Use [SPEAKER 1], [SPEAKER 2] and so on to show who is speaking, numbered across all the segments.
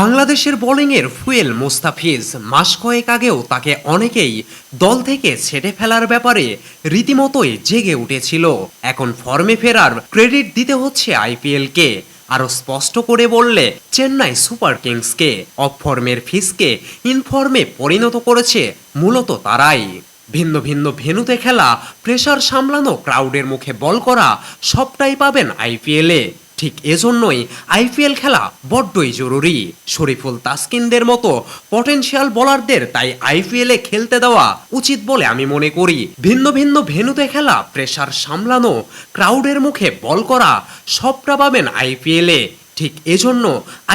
[SPEAKER 1] বাংলাদেশের বোলিংয়ের ফুয়েল মোস্তাফিজ মাস কয়েক আগেও তাকে অনেকেই দল থেকে ছেটে ফেলার ব্যাপারে রীতিমতোই জেগে উঠেছিল। এখন ফর্মে ফেরার ক্রেডিট দিতে হচ্ছে আইপিএলকে। আরও স্পষ্ট করে বললে, চেন্নাই সুপার কিংসকে, অফ ফর্মের ফিসকে ইনফর্মে পরিণত করেছে মূলত তারাই। ভিন্ন ভিন্ন ভেন্যুতে খেলা, প্রেশার সামলানো, ক্রাউডের মুখে বল করা, সবটাই পাবেন আইপিএলে। ঠিক এজন্যই আইপিএল খেলা বড্ডই জরুরি। শরীফুল তাসকিনদের মতো পটেনশিয়াল বোলারদের তাই আইপিএলে খেলতে দেওয়া উচিত বলে আমি মনে করি। ভিন্ন ভিন্ন ভেন্যুতে খেলা প্রেশার সামলানো ক্রাউডের মুখে বল করা, সবটা পাবেন আইপিএলে ঠিক এজন্য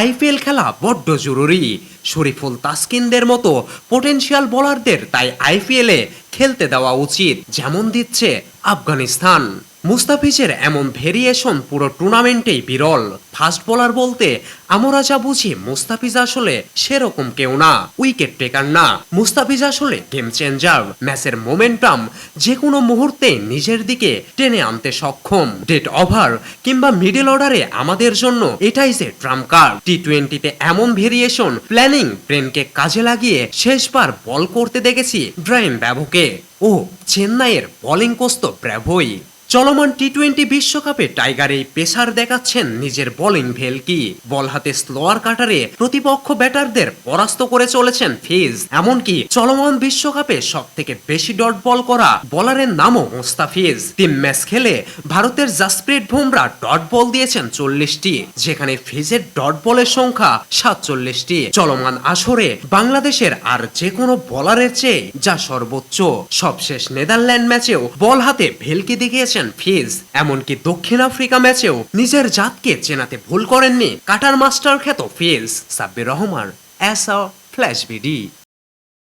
[SPEAKER 1] আইপিএল খেলা বড্ড জরুরি। শরীফুল তাসকিনদের মতো পটেনশিয়াল বোলারদের তাই আইপিএলে খেলতে দেওয়া উচিত, যেমন দিচ্ছে আফগানিস্তান। মুস্তাফিজের এমন ভেরিয়েশন পুরো টুর্নামেন্টেই বিরল। ফাস্ট বোলার বলতে আমরা যা বুঝি, মুস্তাফিজ আসলে সেরকম কেউ না উইকেট টেকার না। মুস্তাফিজ আসলে গেম চেঞ্জার ম্যাচের মোমেন্টাম যে কোনো মুহূর্তে নিজের দিকে টেনে আনতে সক্ষম। ডেট ওভার কিংবা মিডল অর্ডারে আমাদের জন্য এটাই যে ট্রাম্প কার্ড টি টোয়েন্টিতে এমন ভেরিয়েশন প্ল্যানিং ব্রেনকে কাজে লাগিয়ে শেষবার বল করতে দেখেছি ব্রাইম ব্যাভোকে ও চেন্নাইয়ের বোলিং কোচ তো ব্র্যাভোই চলমান টি টোয়েন্টি বিশ্বকাপে টাইগার এই পেসার দেখাচ্ছেন নিজের বোলিং ভেলকি। বল হাতে স্লোয়ার কাটারে প্রতিপক্ষ ব্যাটারদের পরাস্ত করে চলেছেন ফিজ। এমনকি চলমান বিশ্বকাপে সব থেকে বেশি ডট বল করা বলারের নামও মোস্তাফিজ। তিন ম্যাচ খেলে ভারতের জাসপ্রিট বুমরা ডট বল দিয়েছেন চল্লিশটি, যেখানে ফিজের ডট বলের সংখ্যা সাতচল্লিশটি। চলমান আসরে বাংলাদেশের আর যে কোনো বলারের চেয়ে যা সর্বোচ্চ। সবশেষ নেদারল্যান্ড ম্যাচেও বল হাতে ভেলকি দেখিয়েছেন ফিজ এমনকি দক্ষিণ আফ্রিকা ম্যাচেও নিজের জাতকে চেনাতে ভুল করেননি কাটার মাস্টার খ্যাত ফিজ সাব্বির রহমান অ্যাস ফ্ল্যাশ বিডি।